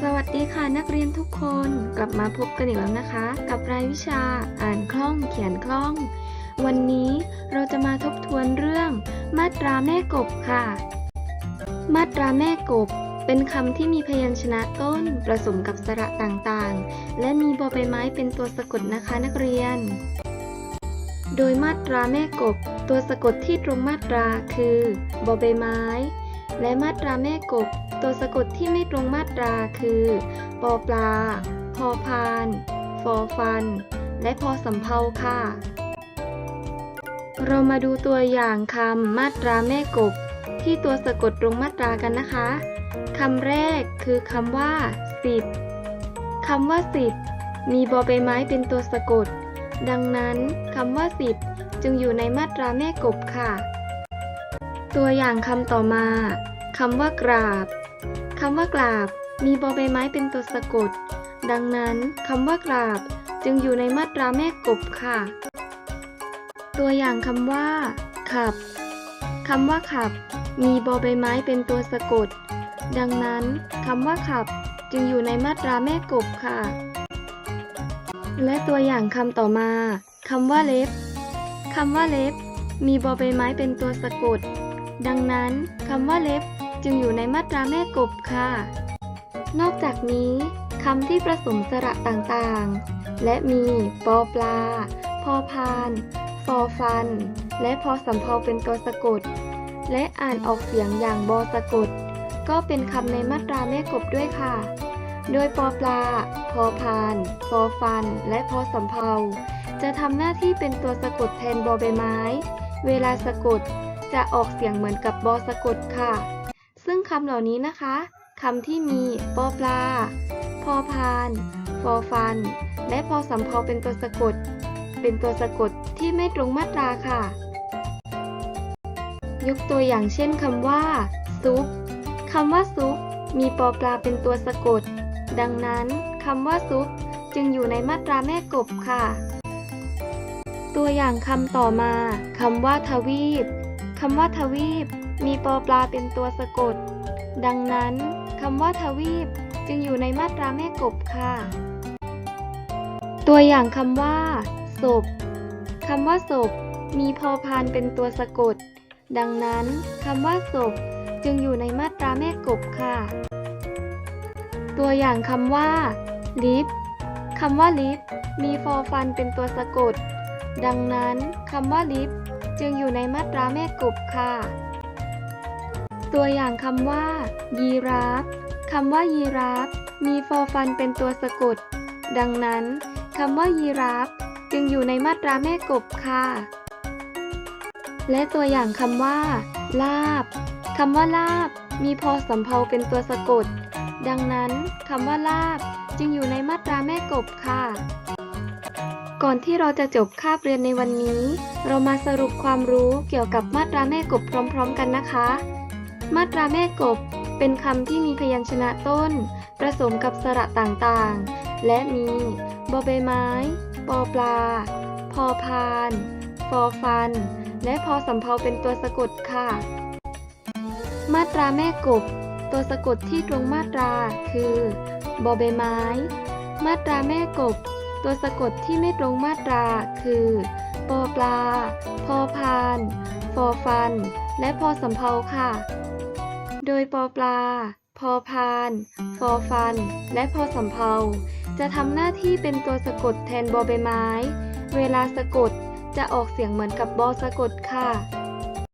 สวัสดีค่ะนักเรียนทุกคนกลับมาพบกันอีกแล้วนะคะ กับรายวิชาอ่านคล่องเขียนคล่อง วันนี้เราจะมาทบทวนเรื่อง มาตราแม่กบค่ะ มาตราแม่กบ เป็นคำที่มีพยัญชนะต้นผสมกับสระต่างๆ และมีบอใบไม้เป็นตัวสะกดนะคะนักเรียน โดยมาตราแม่กบ ตัวสะกดที่ตรงมาตราคือบอใบไม้ และมาตราแม่กบ ตัวสะกดที่ไม่ตรงมาตราคือ ปอปลา พอพาน ฟอฟัน และพอสำเพาค่ะ เรามาดูตัวอย่างคำมาตราแม่กบ ที่ตัวสะกดตรงมาตรากันนะคะคำแรกคือคำว่า สิบคำว่าสิบมีบอใบไม้เป็นตัวสะกด ดังนั้นคำว่าสิบจึงอยู่ในมาตราแม่กบค่ะ ตัวอย่างคำต่อมาคำว่ากราบคำว่ากราบ มีบอใบไม้เป็นตัวสะกด ดังนั้นคำว่ากราบจึงอยู่ในมาตราแม่กบค่ะ ตัวอย่างคำว่า ขับคำว่าขับ มีบอใบไม้เป็นตัวสะกด ดังนั้นคำว่าขับจึงอยู่ในมาตราแม่กบค่ะ และตัวอย่างคำต่อมาคำว่าเล็บคำว่าเล็บ มีบอใบไม้เป็นตัวสะกด ดังนั้นคำว่าเล็บจึงอยู่ในมาตราแม่กบค่ะ นอกจากนี้คำที่ผสมสระต่างๆ และมีปอปลา พอพานฟอฟัน และพอสำเพาเป็นตัวสะกด และอ่านออกเสียงอย่างบอสะกด ก็เป็นคำในมาตราแม่กบด้วยค่ะ โดยปอปลา พอพานฟอฟัน และพอสำเพาจะทำหน้าที่เป็นตัวสะกดแทนบอใบไม้ เวลาสะกด จะออกเสียงเหมือนกับบอสะกดค่ะ ซึ่งคำเหล่านี้นะคะคำที่มีปอปลา พอพาน ฟอฟัน และพอสำเพาเป็นตัวสะกด เป็นตัวสะกดที่ไม่ตรงมาตราค่ะ ยกตัวอย่างเช่นคำว่า ซุปคำว่าซุปมีปอปลาเป็นตัวสะกด ดังนั้นคำว่าซุปจึงอยู่ในมาตราแม่กบค่ะ ตัวอย่างคำต่อมาคำว่าทวีป คำว่าทวีป มีปอปลาเป็นตัวสะกด ดังนั้นคำว่าทวีปจึงอยู่ในมาตราแม่กบค่ะ ตัวอย่างคำว่าศพคำว่าศพ มีพอพานเป็นตัวสะกด ดังนั้นคำว่าศพจึงอยู่ในมาตราแม่กบค่ะ ตัวอย่างคำว่า ลิฟคำว่าลิฟมีฟอฟันเป็นตัวสะกด ดังนั้นคำว่าลิฟ จึงอยู่ในมาตราแม่กบค่ะ ตัวอย่างคำว่า ยีราฟคำว่ายีราฟมีฟอฟันเป็นตัวสะกด ดังนั้นคำว่ายีราฟจึงอยู่ในมาตราแม่กบค่ะ และตัวอย่างคำว่า ลาบคำว่าลาบ มีพอสำเพาเป็นตัวสะกด ดังนั้นคำว่าลาบจึงอยู่ในมาตราแม่กบค่ะ ก่อนที่เราจะจบคาบเรียนในวันนี้ เรามาสรุปความรู้เกี่ยวกับมาตราแม่กบพร้อม ๆ กันนะคะ มาตราแม่กบเป็นคำที่มีพยัญชนะต้น ผสมกับสระต่างๆ และมีบอใบไม้ ปอปลา พอพาน ฟอฟัน และพอสำเพาเป็นตัวสะกดค่ะ มาตราแม่กบ ตัวสะกดที่ตรงมาตราคือบอใบไม้ มาตราแม่กบ ตัวสะกดที่ไม่ตรงมาตราคือ ปอปลา พอพาน ฟอฟัน และพอสำเพาค่ะ โดยปอปลา พอพาน ฟอฟัน และพอสำเพาจะทำหน้าที่เป็นตัวสะกดแทนบอใบไม้ เวลาสะกดจะออกเสียงเหมือนกับบอสะกดค่ะ